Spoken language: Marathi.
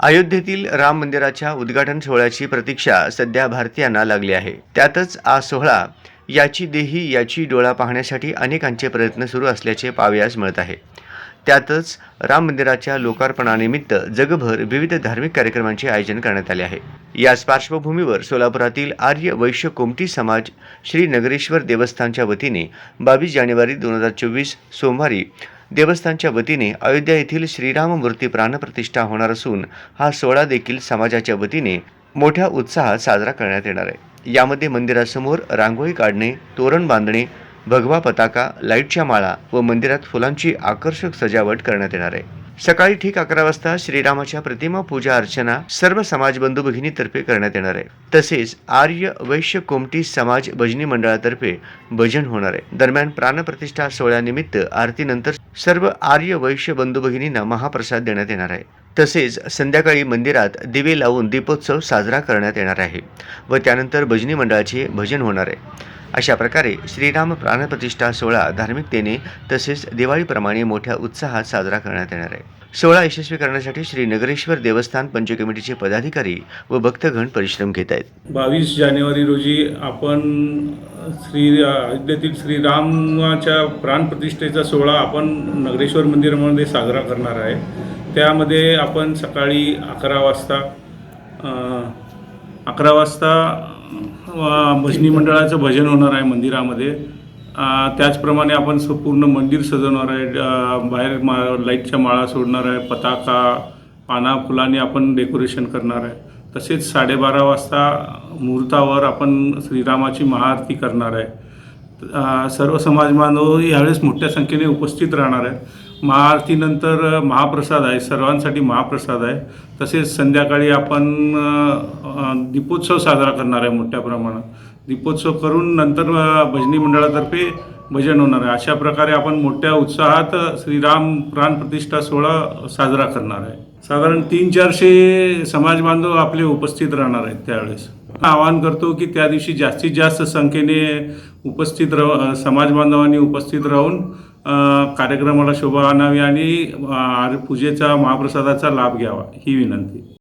अयोध्येतील राम मंदिराच्या उद्घाटन सोहळ्याची प्रतीक्षा सध्या भारतीयांना लागली आहे. त्यातच आज सोहळा याची देही याची डोळा पाहण्यासाठी अनेकांचे प्रयत्न सुरू असल्याचे पावयास मिळत आहे. त्यातच राम मंदिराच्या लोकार्पणानिमित्त जगभर विविध धार्मिक कार्यक्रमांचे आयोजन करण्यात आले आहे. याच पार्श्वभूमीवर सोलापुरातील आर्य वैश्य कोमटी समाज श्री नगरेश्वर देवस्थानच्या वतीने बावीस जानेवारी दोन हजार चोवीस सोमवारी देवस्थानच्या वतीने अयोध्या येथील श्रीराम मूर्ती प्राणप्रतिष्ठा होणार असून हा सोहळा देखील समाजाच्या वतीने मोठ्या उत्साहात साजरा करण्यात येणार आहे. यामध्ये मंदिरासमोर रांगोळी काढणे तोरण बांधणे भगवा पताका लाईटच्या माळा व मंदिरात फुलांची आकर्षक सजावट करण्यात येणार आहे. सकाळी ठीक अकरा वाजता श्रीरामाच्या प्रतिमा पूजा अर्चना सर्व समाज बंधू भगिनीतर्फे करण्यात येणार आहे. तसेच आर्य वैश्य कोमटी समाज भजनी मंडळातर्फे भजन होणार आहे. दरम्यान प्राणप्रतिष्ठा सोहळ्यानिमित्त आरतीनंतर सर्व आर्य वैश्य बंधू भगिनींना महाप्रसाद देण्यात येणार आहे. तसेच संध्याकाळी मंदिरात दिवे लावून दीपोत्सव साजरा करण्यात येणार आहे व त्यानंतर भजनी मंडळाचे भजन होणार आहे. अशा प्रकारे श्रीराम प्राणप्रतिष्ठा सोहळा धार्मिकतेने तसेच दिवाळीप्रमाणे मोठ्या उत्साहात साजरा करण्यात येणार आहे. सोहळा यशस्वी करण्यासाठी श्री नगरेश्वर देवस्थान पंच कमिटीचे पदाधिकारी व भक्तगण परिश्रम घेत आहेत. बावीस जानेवारी रोजी आपण श्री अयोध्येतील श्रीरामाच्या प्राणप्रतिष्ठेचा सोहळा आपण नगरेश्वर मंदिरामध्ये साजरा करणार आहे. त्यामध्ये आपण सकाळी अकरा वाजता अकरा वाजता भजनी मंडळाचं भजन होणार आहे मंदिरामध्ये. त्याचप्रमाणे आपण संपूर्ण मंदिर सजवणार आहे. बाहेर मा लाईटच्या माळा सोडणार आहे पताका पाना फुलांनी आपण डेकोरेशन करणार आहे. तसेच साडेबारा वाजता मुहूर्तावर आपण श्रीरामाची महाआरती करणार आहे. सर्व समाज बांधव यावेळेस मोठ्या संख्येने उपस्थित राहणार आहे महाआरतीनंतर महाप्रसाद आहे सर्वांसाठी महाप्रसाद आहे. तसेच संध्याकाळी आपण दीपोत्सव साजरा करणार आहे मोठ्या प्रमाणात. दीपोत्सव करून नंतर भजनी मंडळातर्फे भजन होणार आहे. अशा प्रकारे आपण मोठ्या उत्साहात श्रीराम प्राणप्रतिष्ठा सोहळा साजरा करणार आहे. साधारण तीन चारशे समाज बांधव आपले उपस्थित राहणार आहेत त्यावेळेस. आवाहन करतो की त्या दिवशी जास्तीत जास्त संख्येने उपस्थित राह समाज बांधवांनी उपस्थित राहून कार्यक्रमाला शोभा आणावी आणि पूजेचा महाप्रसादाचा लाभ घ्यावा ही विनंती.